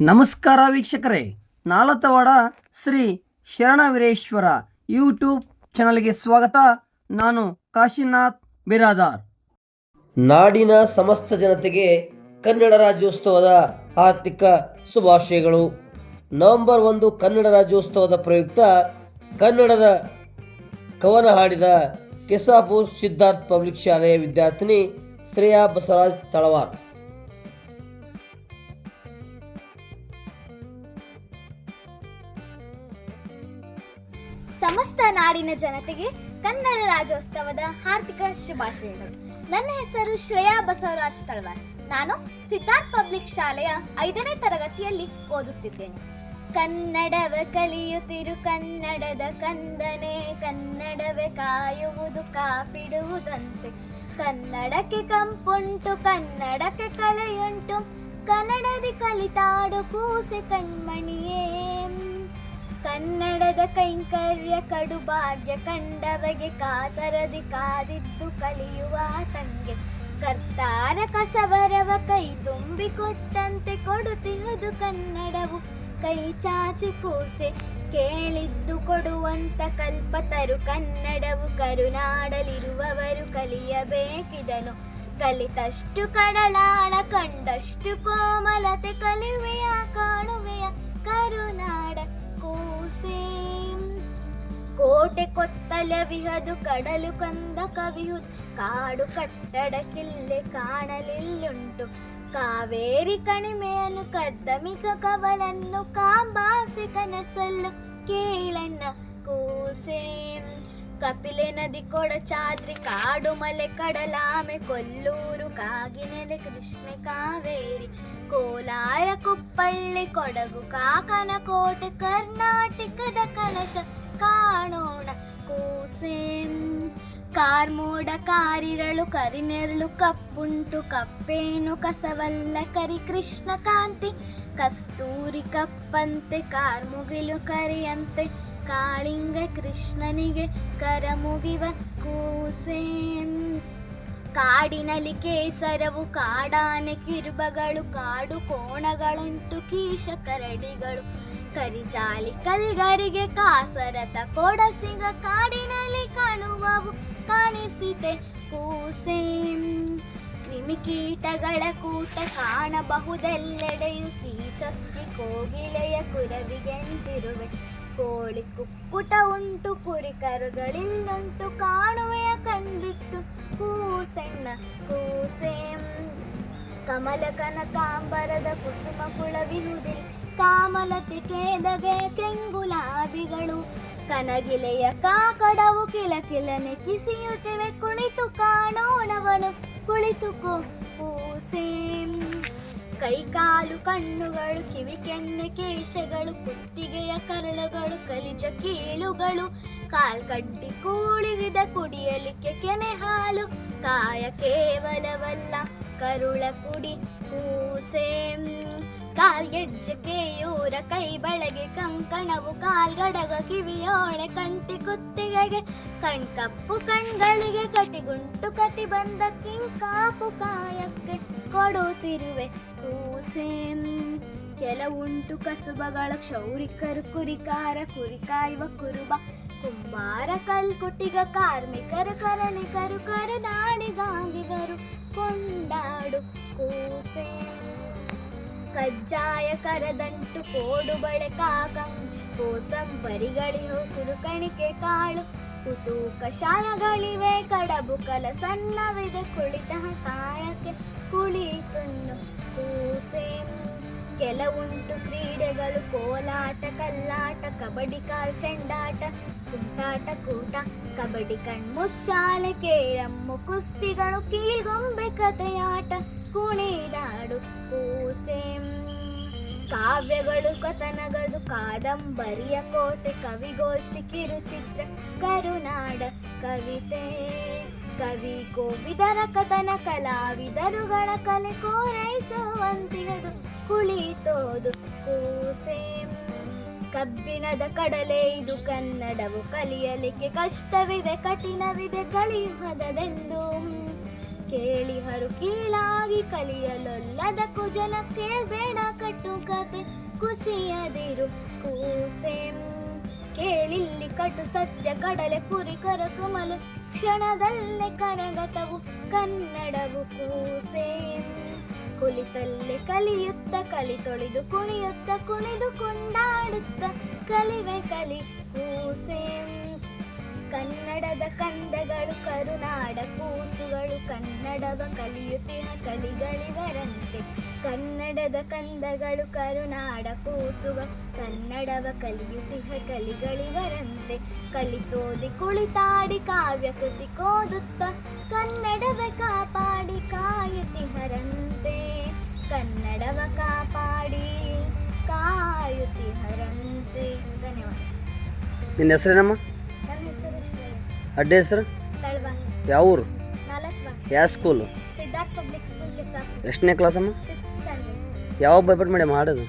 ನಮಸ್ಕಾರ ವೀಕ್ಷಕರೇ. ನಾಲತವಾಡ ಶ್ರೀ ಶರಣ ವೀರೇಶ್ವರ ಯೂಟ್ಯೂಬ್ ಚಾನಲ್ಗೆ ಸ್ವಾಗತ. ನಾನು ಕಾಶಿನಾಥ್ ಬಿರಾದಾರ್. ನಾಡಿನ ಸಮಸ್ತ ಜನತೆಗೆ ಕನ್ನಡ ರಾಜ್ಯೋತ್ಸವದ ಆರ್ಥಿಕ ಶುಭಾಶಯಗಳು. ನವೆಂಬರ್ ಒಂದು ಕನ್ನಡ ರಾಜ್ಯೋತ್ಸವದ ಪ್ರಯುಕ್ತ ಕನ್ನಡದ ಕವನ ಹಾಡಿದ ಕೆಸಾಪುರ್ ಸಿದ್ಧಾರ್ಥ್ ಪಬ್ಲಿಕ್ ಶಾಲೆಯ ವಿದ್ಯಾರ್ಥಿನಿ ಶ್ರೇಯಾ ಬಸವರಾಜ್ ತಳವಾರ್. ಸಮಸ್ತ ನಾಡಿನ ಜನತೆಗೆ ಕನ್ನಡ ರಾಜ್ಯೋತ್ಸವದ ಹಾರ್ದಿಕ ಶುಭಾಶಯಗಳು. ನನ್ನ ಹೆಸರು ಶ್ರೇಯಾ ಬಸವರಾಜ್ ತಳವಾರ್. ನಾನು ಸಿದ್ಧಾರ್ಥ್ ಪಬ್ಲಿಕ್ ಶಾಲೆಯ ಐದನೇ ತರಗತಿಯಲ್ಲಿ ಓದುತ್ತಿದ್ದೇನೆ. ಕನ್ನಡವ ಕಲಿಯುತ್ತಿರು ಕನ್ನಡದ ಕಂದನೆ, ಕನ್ನಡವೇ ಕಾಯುವುದು ಕಾಪಿಡುವುದಂತೆ. ಕನ್ನಡಕ್ಕೆ ಕಂಪುಂಟು, ಕನ್ನಡಕ್ಕೆ ಕಲೆಯುಂಟು. ಕನ್ನಡದಿ ಕಲಿತಾಡು ಕೂಸೆ ಕಣ್ಮಣಿಯೇ. ಕನ್ನಡದ ಕೈಂಕರ್ಯ ಕಡು ಭಾಗ್ಯ ಕಂಡವಗೆ ಕಾತರದಿ ಕಾದಿದ್ದು ಕಲಿಯುವ ತಂಗೆ. ಕರ್ತಾರ ಕಸವರವ ಕೈ ತುಂಬಿ ಕೊಟ್ಟಂತೆ ಕೊಡುತ್ತಿಹುದು ಕನ್ನಡವು. ಕೈ ಚಾಚಿ ಕೂಸೆ ಕೇಳಿದ್ದು ಕೊಡುವಂತ ಕಲ್ಪತರು ಕನ್ನಡವು ಕರುನಾಡಲಿರುವವರು ಕಲಿಯಬೇಕಿದನು. ಕಲಿತಷ್ಟು ಕಡಲಾಳ ಕಂಡಷ್ಟು ಕೋಮಲತೆ ಕಲಿವೆಯ ಕಾಣುವೆಯ ಕೋಟೆ ಕೊತ್ತಲ ವಿಹದು ಕಡಲು ಕಂದ ಕವಿಯು ಕಾಡು ಕಟ್ಟಡ ಕಿಲ್ಲೆ ಕಾಣಲಿಲ್ಲುಂಟು. ಕಾವೇರಿ ಕಣಿಮೆಯನ್ನು ಕದ್ದಮಿಕ ಕವಲನ್ನು ಕಾಂಬಾಸಿ ಕನಸಲ್ಲು ಕೇಳನ್ನ ಕೂಸೆ. ಕಪಿಲೆ ನದಿ ಕೊಡಚಾದ್ರಿ ಕಾಡು ಮಲೆ ಕಡಲಾಮೆ ಕೊಲ್ಲೂರು ಕಾಗಿನೆಲೆ ಕೃಷ್ಣ ಕಾವೇರಿ. ಕೋಲಾರ ಕುಪ್ಪಳ್ಳಿ ಕೊಡಗು ಕಾಕನ ಕೋಟೆ ಕರ್ನಾಟಕದ ಕಲಶ ಕಾಣೋಣ. ಕೂಸೆ. ಕಾರ್ಮೋಡ ಕಾರಿರಳು, ಕರಿನೆರಳು, ಕಪ್ಪುಂಟು, ಕಪ್ಪೇನು, ಕಸವಲ್ಲ, ಕರಿ ಕೃಷ್ಣ ಕಾಂತಿ. ಕಸ್ತೂರಿ ಕಪ್ಪಂತೆ, ಕಾರ್ಮುಗಿಲು ಕರಿಯಂತೆ, ಕಾಳಿಂಗ ಕೃಷ್ಣನಿಗೆ ಕರಮುಗಿವ ಕೂಸೆ. ಕಾಡಿನಲ್ಲಿ ಕೇಸರವು, ಕಾಡಾನೆ ಕಿರುಬಗಳು, ಕಾಡು ಕೋಣಗಳುಂಟು, ಕೀಶ ಕರಡಿಗಳು. ಕರಿಜಾಲಿ ಕಲ್ಗರಿಗೆ ಕಾಸರತ ಕೊಡಸಿಗ ಕಾಡಿನಲ್ಲಿ ಕಾಣುವವು. ಕಾಣಿಸಿದೆ ಕೂಸೆ ಕ್ರಿಮಿಕೀಟಗಳ ಕೂಟ ಕಾಣಬಹುದೆಲ್ಲೆಡೆಯು ಕೀಚಕ್ಕಿ ಕೋಗಿಲೆಯ ಕುರವಿಗೆಂಜಿರುವೆ ಕೋಳಿ ಕುಕ್ಕುಟ ಉಂಟು, ಕುರಿ ಕರುಗಳಿಲ್ಲುಂಟು, ಕಾಣುವೆಯ ಕಂಡಿಟ್ಟು ಕೂಸೆಣ್ಣ ಕೂಸೆ ಕಮಲ ಕನಕಾಂಬರದ ಕುಸುಮ ಕುಳವಿಹುದಿಲ್ ಕಾಮಲತೆ ಕೇದಗೆ ಕೆಂಗುಲಾಬಿಗಳು ಕನಗಿಲೆಯ ಕಾಕಡವು ಕಿಲಕಿಲನೆ ಕಿಸಿಯುತ್ತಿವೆ ಕುಳಿತು ಕಾಣೋಣವನು ಕುಳಿತುಕೋ ಕೈ ಕೈಕಾಲು ಕಣ್ಣುಗಳು ಕಿವಿ ಕೆನ್ನೆ ಕೇಶಗಳು, ಕುತ್ತಿಗೆಯ ಕರಳುಗಳು ಕಲಿಜ ಕೀಳುಗಳು. ಕಾಲ್ಕಡ್ಡಿ ಕೂಳಿಗಿದ ಕುಡಿಯಲಿಕ್ಕೆ ಕೆನೆ ಹಾಲು. ಕಾಯ ಕೇವಲವಲ್ಲ, ಕರುಳ ಕುಡಿ ಕೂಸೆ ಕಾಲ್ಗೆಜ್ಜೆ ಕೇಯೂರ ಕೈ ಬಳಗೆ ಕಂಕಣವು ಕಾಲ್ಗಡಗ ಕಿವಿಯೋಳೆ ಕಂಟಿ ಕುತ್ತಿಗೆಗೆ ಕಣ್ಕಪ್ಪು ಕಣ್ಗಳಿಗೆ ಕಟಿಗುಂಟು ಕಟಿ ಬಂದ ಕಿಂಕಾಪು ಕಾಯಕ್ಕೆ ಕೊಡುತ್ತಿರುವೆ ಕೂಸೇಂ ಕೆಲವುಂಟು ಕಸುಬಗಳ ಕ್ಷೌರಿಕರು ಕುರಿಕಾರ ಕುರಿಕಾಯುವ ಕುರುಬ ಕುಂಬಾರ ಕಲ್ಕುಟಿಗ ಕಾರ್ಮಿಕರು ಕರಣಿಕರು ಕರನಾಡಿಗಾಂಗಿಗರು ಕೊಂಡಾಡು ಕೂಸೆ ಕಜ್ಜಾಯ ಕರದಂಟು ಕೋಡು ಬಳೆ ಕಾಕಂ ಕೋಸಂಬರಿಗಳಿಹೋ ಕುರುಕಣಿಕೆ ಕಾಳು. ಕುಟು ಕಷಾಯಗಳಿವೆ ಕಡಬು ಕಲ ಸಣ್ಣವಿದೆ ಕುಳಿತ ಕಾಯಕ್ಕೆ ಕುಳಿತುಣ್ಣು. ಕೂಸೆ ಕೆಲವುಂಟು ಕ್ರೀಡೆಗಳು ಕೋಲಾಟ, ಕಲ್ಲಾಟ, ಕಬಡ್ಡಿ ಕಾಲ್ ಚೆಂಡಾಟ, ಕುಂಟಾಟ, ಕೂಟ, ಕಬಡ್ಡಿ ಕಣ್ಮುಚ್ಚಾಲೆ ಕೇರಮ್ಮು ಕುಸ್ತಿಗಳು, ಕೀಲ್ಗೊಂಬೆ ಕಥೆಯಾಟ. ಕುಣಿದಾಡು ಕೂಸೆ. ಕಾವ್ಯಗಳು, ಕಥನಗಳು, ಕಾದಂಬರಿಯ ಕೋಟೆ, ಕವಿಗೋಷ್ಠಿ, ಕಿರುಚಿತ್ರ, ಕರುನಾಡ ಕವಿತೆ. ಕವಿ ಕೋವಿದರ ಕಥನ, ಕಲಾವಿದರುಗಳ ಕಲೆ ಕೋರೈಸುವಂತಿಗದು ಕುಳಿತೋದು ಕೂಸೆ. ಕಬ್ಬಿಣದ ಕಡಲೆ, ಇದು ಕನ್ನಡವು ಕಲಿಯಲಿಕ್ಕೆ ಕಷ್ಟವಿದೆ, ಕಠಿಣವಿದೆ ಕಲಿಯುವುದೆಂದು ಕೇಳಿ ಹರು ಕೀಳಾಗಿ ಕಲಿಯಲೊಲ್ಲದ ಕುಜನಕ್ಕೆ ಬೇಡ ಕಟ್ಟು ಕತೆ. ಕುಸಿಯದಿರು, ಕೂಸೆಂ. ಕೇಳಿಲ್ಲಿ ಕಟ್ಟು ಸತ್ಯ ಕಡಲೆ ಪುರಿ ಕರಕುಮಲು ಕ್ಷಣದಲ್ಲೇ ಕಣಗತವು ಕನ್ನಡವು ಕೂಸೇಂ. ಕುಳಿತಲ್ಲೇ ಕಲಿಯುತ್ತ, ಕಲಿ ತೊಳೆದು ಕುಣಿಯುತ್ತ, ಕುಣಿದು ಕೊಂಡಾಡುತ್ತ ಕಲಿವೆ ಕಲಿ ಕೂಸೆಂ. ಕೂಸುಗಳು ಕನ್ನಡವ ಕಲಿಯುತ್ತಿನ ಕಲಿಗಳಿವರಂತೆ. ಕನ್ನಡದ ಕಂದಗಳು ಕರುನಾಡ ಕೂಸುವ ಕನ್ನಡವ ಕಲಿಯುತ್ತಿಹ ಕಲಿಗಳಿವರಂತೆ. ಕಲಿತೋದಿ ಕುಳಿತಾಡಿ ಕಾವ್ಯ ಕೃತಿ ಕೋದುತ್ತ ಕನ್ನಡವ ಕಾಪಾಡಿ ಕಾಯುತ್ತಿಹರಂತೆ. ಕನ್ನಡವ ಕಾಪಾಡಿ ಕಾಯುತ್ತಿಹರಂತೆ. ಧನ್ಯವಾದ. ನಿನ್ನ ಹೆಸರೇನಮ್ಮ? ನನ್ನ ಹೆಸರು ಶ್ರೇಯ ಅಡ್ಡ ಹೆಸರು? ಯಾವ ಊರು ಯಾವ ಸ್ಕೂಲು ಸಿದ್ಧಾರ್ಥ್ ಪಬ್ಲಿಕ್ ಸ್ಕೂಲ್ ಎಷ್ಟನೇ ಕ್ಲಾಸಮ್ಮ ಯಾವ ಭಯಪಟ್ಟು ಮೇಡಮ್ ಹಾಡೋದು?